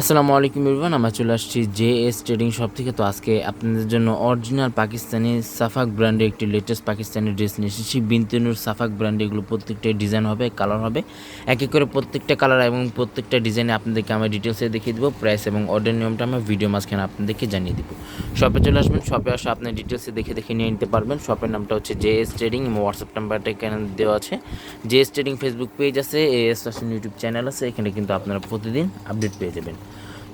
আসসালামু আলাইকুম ইরফান আমরা চলে আসছি জে এস ট্রেডিং শপ থেকে। তো আজকে আপনাদের জন্য অরিজিনাল পাকিস্তানি সাফাক ব্র্যান্ডের একটি লেটেস্ট পাকিস্তানি ড্রেস নিয়ে এসেছি। বিনতেনুর সাফাক ব্র্যান্ডে এগুলো প্রত্যেকটা ডিজাইন হবে কালার হবে। এক এক করে প্রত্যেকটা কালার এবং প্রত্যেকটা ডিজাইনে আপনাদেরকে আমরা ডিটেলসে দেখিয়ে দেবো প্রাইস এবং অর্ডার নিয়মটা আমরা ভিডিও মাঝখানে আপনাদেরকে জানিয়ে দেবো। শপে চলে আসবেন শপে আসে আপনি ডিটেলসে দেখে দেখে নিয়ে নিতে পারবেন। শপের নামটা হচ্ছে জে এস ট্রেডিং এবং হোয়াটসঅ্যাপ নাম্বারটা এখানে দেওয়া আছে। J S trading Facebook page আছে এ এস ইউটিউব চ্যানেল আছে, এখানে কিন্তু আপনারা প্রতিদিন আপডেট পেয়ে যাবেন।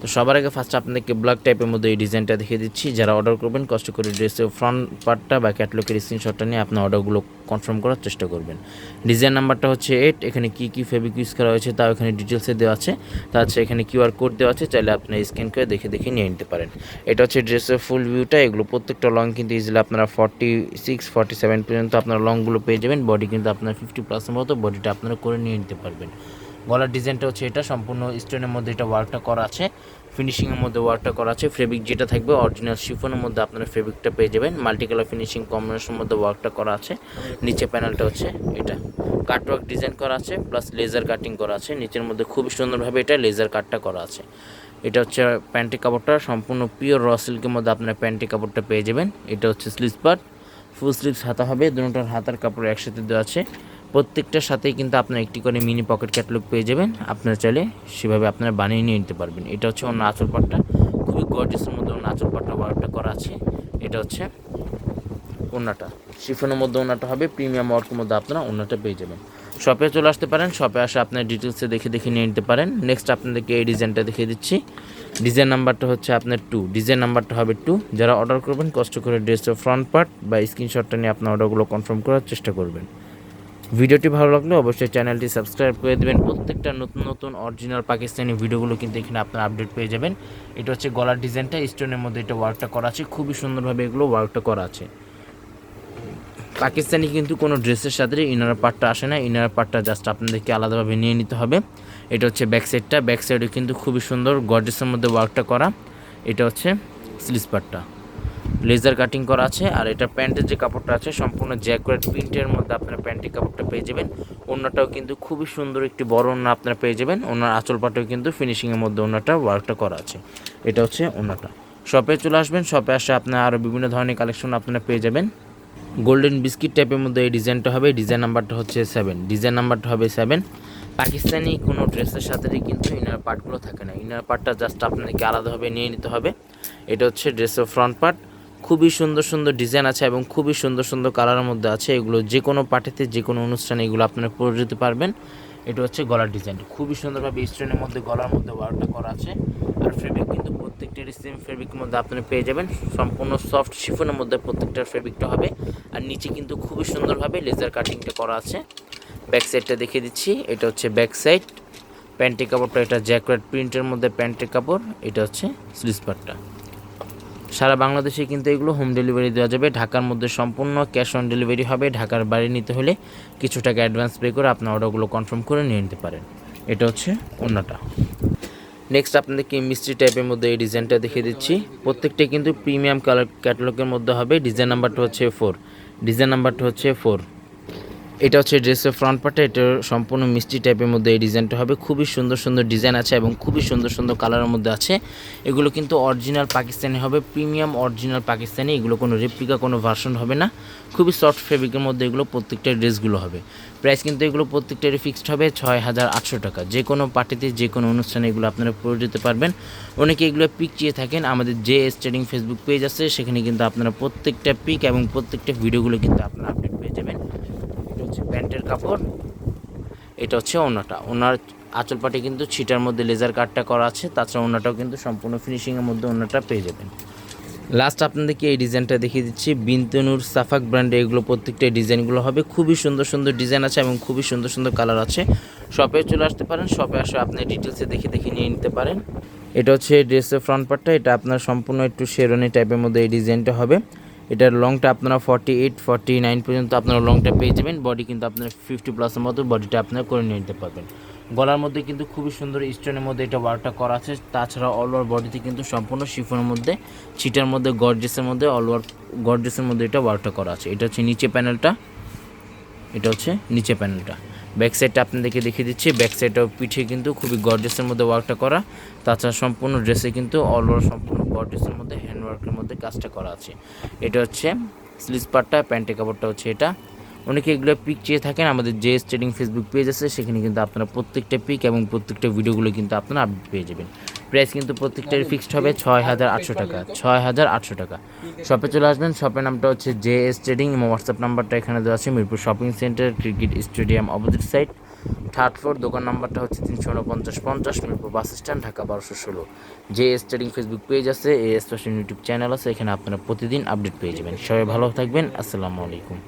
তো সবার আগে ফার্স্ট আপনাদেরকে ব্ল্যাক টাইপের মধ্যে এই ডিজাইনটা দেখিয়ে দিচ্ছি। যারা অর্ডার করবেন, কষ্ট করে ড্রেসের ফ্রন্ট পার্টটা বা ক্যাটলগের স্ক্রিনশটটা নিয়ে আপনার অর্ডারগুলো কনফার্ম করার চেষ্টা করবেন। ডিজাইন নাম্বারটা হচ্ছে এইট এখানে কী কী ফেব্রিক ইউজ করা হয়েছে তাও এখানে ডিটেলসে দেওয়া আছে। তাছাড়া এখানে কিউআর কোড দেওয়া আছে, চাইলে আপনি স্ক্যান করে দেখে দেখে নিয়ে নিতে পারেন। এটা হচ্ছে ড্রেসের ফুল ভিউটা এগুলো প্রত্যেকটা লং কিন্তু ইজিলি আপনারা ফর্টি সিক্স ফর্টি সেভেন পর্যন্ত আপনারা লংগুলো পেয়ে যাবেন। বডি কিন্তু আপনার ফিফটি প্লাসের মতো বডিটা আপনারা করে নিয়ে নিতে পারবেন। গলার ডিজাইনটা হচ্ছে এটা, সম্পূর্ণ স্টোনের মধ্যে এটা ওয়ার্কটা করা আছে ফিনিশিংয়ের মধ্যে ওয়ার্কটা করা আছে ফেব্রিক যেটা থাকবে অরিজিনাল শিফনের মধ্যে আপনারা ফেব্রিকটা পেয়ে যাবেন মাল্টি কালার ফিনিশিং কম্বিনেশনের মধ্যে ওয়ার্কটা করা আছে, নিচে প্যানেলটা হচ্ছে এটা কাটওয়ার্ক ডিজাইন করা আছে প্লাস লেজার কাটিং করা আছে, নিচের মধ্যে খুবই সুন্দরভাবে এটা লেজার কাটটা করা আছে, এটা হচ্ছে প্যান্টি কাপড়টা, সম্পূর্ণ পিওর র সিল্কের মধ্যে আপনারা প্যান্টি কাপড়টা পেয়ে যাবেন, এটা হচ্ছে স্লিভস পার্ট ফুল স্লিভস হাতা হবে, দুটোর হাতার কাপড় একসাথে দেওয়া আছে প্রত্যেকটার সাথেই কিন্তু আপনার একটি করে মিনি পকেট ক্যাটালগ পেয়ে যাবেন। আপনারা চাইলে সেভাবে আপনারা বানিয়ে নিয়ে নিতে পারবেন। এটা হচ্ছে অন্য আঁচল পাটটা। খুবই গর্জেসের মধ্যে অন্য আঁচল পাটটা ওয়ার্কটা করা আছে। এটা হচ্ছে ওনাটা শিফনের মধ্যে ওনাটা হবে প্রিমিয়াম ওয়ার্কের মধ্যে আপনারা ওনাটা পেয়ে যাবেন। শপে চলে আসতে পারেন শপে আসে আপনার ডিটেলসে দেখে দেখে নিয়ে নিতে পারেন। নেক্সট আপনাদেরকে এই ডিজাইনটা দেখিয়ে দিচ্ছি। ডিজাইন নাম্বারটা হচ্ছে আপনার টু ডিজাইন নাম্বারটা হবে টু যারা অর্ডার করবেন, কষ্ট করে ড্রেসের ফ্রন্ট পার্ট বা স্ক্রিনশটটা নিয়ে আপনার অর্ডারগুলো কনফার্ম করার চেষ্টা করবেন। ভিডিওটি ভালো লাগলে অবশ্যই চ্যানেলটি সাবস্ক্রাইব করে দেবেন। প্রত্যেকটা নতুন নতুন অরিজিনাল পাকিস্তানি ভিডিওগুলো কিন্তু এখানে আপনার আপডেট পেয়ে যাবেন। এটা হচ্ছে গলার ডিজাইনটা স্টোনের মধ্যে এটা ওয়ার্কটা করা আছে। খুবই সুন্দরভাবে এগুলো ওয়ার্কটা করা আছে। পাকিস্তানি কিন্তু কোনো ড্রেসের সাথে ইনার পার্টটা আসে না। ইনার পার্টটা জাস্ট আপনাদেরকে আলাদাভাবে নিয়ে নিতে হবে। এটা হচ্ছে ব্যাক সাইডটা ব্যাক সাইডে কিন্তু খুবই সুন্দর গর্জেসের মধ্যে ওয়ার্কটা করা। এটা হচ্ছে স্লিস পার্টটা লেজার কাটিং করা আছে, আর এটা প্যান্টের যে কাপড়টা আছে, সম্পূর্ণ জ্যাকুয়েট প্রিন্টের মধ্যে আপনারা প্যান্টের কাপড়টা পেয়ে যাবেন। অন্যটাও কিন্তু খুবই সুন্দর একটি বড় অন্য আপনারা পেয়ে যাবেন। ওনার আঁচল পাটেও কিন্তু ফিনিশিংয়ের মধ্যে অন্যটা ওয়ার্কটা করা আছে। এটা হচ্ছে অন্যটা শপে চলে আসবেন শপে আসে আপনার আরও বিভিন্ন ধরনের কালেকশন আপনারা পেয়ে যাবেন। গোল্ডেন বিস্কিট টাইপের মধ্যে এই ডিজাইনটা হবে ডিজাইন নাম্বারটা হচ্ছে সেভেন ডিজাইন নাম্বারটা হবে সেভেন পাকিস্তানি কোনো ড্রেসের সাথে কিন্তু ইনার পার্টগুলো থাকে না। ইনার পার্টটা জাস্ট আপনাদেরকে আলাদাভাবে নিয়ে নিতে হবে। এটা হচ্ছে ড্রেসের ফ্রন্ট পার্ট খুবই সুন্দর সুন্দর ডিজাইন আছে এবং খুবই সুন্দর সুন্দর কালারের মধ্যে আছে। এগুলো যে কোনো পার্টিতে যে কোনো অনুষ্ঠানে এগুলো আপনারা পরে যেতে পারবেন। এটা হচ্ছে গলার ডিজাইন খুবই সুন্দরভাবে স্টোনের মধ্যে, গলার মধ্যে ওয়ার্কটা করা আছে। আর ফেব্রিক কিন্তু প্রত্যেকটারই সেম ফেব্রিকের মধ্যে আপনারা পেয়ে যাবেন। সম্পূর্ণ সফট শিফনের মধ্যে প্রত্যেকটার ফেব্রিকটা হবে। আর নিচে কিন্তু খুবই সুন্দরভাবে লেজার কাটিংটা করা আছে। ব্যাক সাইডটা দেখিয়ে দিচ্ছি। এটা হচ্ছে ব্যাক সাইড প্যান্টের কাপড়টা এটা জ্যাকেট প্রিন্টের মধ্যে প্যান্টের কাপড়। এটা হচ্ছে স্লিপারটা সারা বাংলাদেশে কিন্তু এগুলো হোম ডেলিভারি দেওয়া যাবে। ঢাকার মধ্যে সম্পূর্ণ ক্যাশ অন ডেলিভারি হবে। ঢাকার বাড়ি নিতে হলে কিছু টাকা অ্যাডভান্স পে করে আপনার অর্ডারগুলো কনফার্ম করে নিয়ে নিতে পারেন। এটা হচ্ছে অন্যটা। নেক্সট আপনাদেরকে মিস্ট্রি টাইপের মধ্যে এই ডিজাইনটা দেখিয়ে দিচ্ছি। প্রত্যেকটাই কিন্তু প্রিমিয়াম কালার ক্যাটালগের মধ্যে হবে। ডিজাইন নাম্বারটা হচ্ছে ফোর ডিজাইন নাম্বারটা হচ্ছে ফোর এটা হচ্ছে ড্রেসের ফ্রন্ট পার্টটা এটা সম্পূর্ণ মিষ্টি টাইপের মধ্যে এই ডিজাইনটা হবে। খুবই সুন্দর সুন্দর ডিজাইন আছে এবং খুবই সুন্দর সুন্দর কালারের মধ্যে আছে। এগুলো কিন্তু অরিজিনাল পাকিস্তানি হবে প্রিমিয়াম অরিজিনাল পাকিস্তানি। এগুলো কোনো রেপ্লিকা কোনো ভার্সন হবে না। খুবই সফট ফেব্রিকের মধ্যে এগুলো প্রত্যেকটা ড্রেসগুলো হবে। প্রাইস কিন্তু এগুলো প্রত্যেকটারই ফিক্সড হবে ছয় হাজার আটশো টাকা। যে কোনো পার্টিতে যে কোনো অনুষ্ঠানে এগুলো আপনারা পরে যেতে পারবেন। অনেকে এগুলো পিক চেয়ে থাকেন। আমাদের যে স্টেডিং ফেসবুক পেজ আছে, সেখানে কিন্তু আপনারা প্রত্যেকটা পিক এবং প্রত্যেকটা ভিডিওগুলো কিন্তু আপনারা আপডেট পেয়ে যাবেন এটা হচ্ছে প্যান্টের কাপড়। এটা হচ্ছে ওনাটা ওনার আঁচল পাটে কিন্তু ছিটার মধ্যে লেজার কাটটা করা আছে, তাছাড়া ওনাটাও কিন্তু সম্পূর্ণ ফিনিশিংয়ের মধ্যে ওনাটা পেয়ে যাবেন। লাস্ট আপনাদেরকে এই ডিজাইনটা দেখিয়ে দিচ্ছি। বিনতনুর, সাফাক ব্র্যান্ডে এগুলো প্রত্যেকটা ডিজাইনগুলো হবে। খুবই সুন্দর সুন্দর ডিজাইন আছে এবং খুবই সুন্দর সুন্দর কালার আছে। শপে চলে আসতে পারেন। শপে আসে আপনি ডিটেলসে দেখে দেখে নিয়ে নিতে পারেন। এটা হচ্ছে ড্রেসের ফ্রন্ট পার্টটা এটা আপনার সম্পূর্ণ একটু শেরনি টাইপের মধ্যে এই ডিজাইনটা হবে। এটার লংটা আপনারা ফর্টি এইট ফর্টি নাইন পর্যন্ত আপনারা লংটা পেয়ে যাবেন। বডি কিন্তু আপনার ফিফটি প্লাসের মতো বডিটা আপনারা করে নিয়ে নিতে পারবেন। গলার মধ্যে কিন্তু খুবই সুন্দর স্টোনের মধ্যে এটা ওয়ার্কটা করা আছে। তাছাড়া অল ওভার বডিতে কিন্তু সম্পূর্ণ শিফনের মধ্যে ছিটার মধ্যে গর্জেসের মধ্যে অল ওভার গর্জেসের মধ্যে এটা ওয়ার্কটা করা আছে। এটা হচ্ছে নিচে প্যানেলটা এটা হচ্ছে নিচে প্যানেলটা ব্যাক সাইডটা আপনাদেরকে দেখিয়ে দিচ্ছি। ব্যাক সাইডটাও পিঠে কিন্তু খুবই গর্জেসের মধ্যে ওয়ার্কটা করা। তাছাড়া সম্পূর্ণ ড্রেসে কিন্তু অল ওভার সম্পূর্ণ গর্জেসের মধ্যে হ্যান্ড ওয়ার্কের মধ্যে কাজটা করা আছে। এটা হচ্ছে স্লিজ পার্টটা প্যান্টের কাপড়টা হচ্ছে এটা। অনেকে এগুলো পিক চেয়ে থাকেন, আমাদের যে ট্রেডিং ফেসবুক পেজ আছে, সেখানে কিন্তু আপনারা প্রত্যেকটা পিক এবং প্রত্যেকটা ভিডিওগুলো কিন্তু আপনারা আপডেট পেয়ে যাবেন। প্রাইস কিন্তু প্রত্যেকটার ফিক্সড হবে ছয় হাজার আটশো টাকা, ছয় হাজার আটশো টাকা। শপে চলে আসবেন শপের নামটা হচ্ছে জে এস ট্রেডিং এবং হোয়াটসঅ্যাপ নাম্বারটা এখানে দেওয়া আছে, Mirpur shopping centre cricket stadium opposite side third floor দোকান নাম্বারটা হচ্ছে তিনশো উনপঞ্চাশ পঞ্চাশ, মিরপুর বাস স্ট্যান্ড ঢাকা বারোশো ষোলো। যে এস ট্রেডিং ফেসবুক পেজ আছে এ এস ইউটিউব চ্যানেল আছে, এখানে আপনারা প্রতিদিন আপডেট পেয়ে যাবেন। সবাই ভালো থাকবেন, আসসালামু আলাইকুম।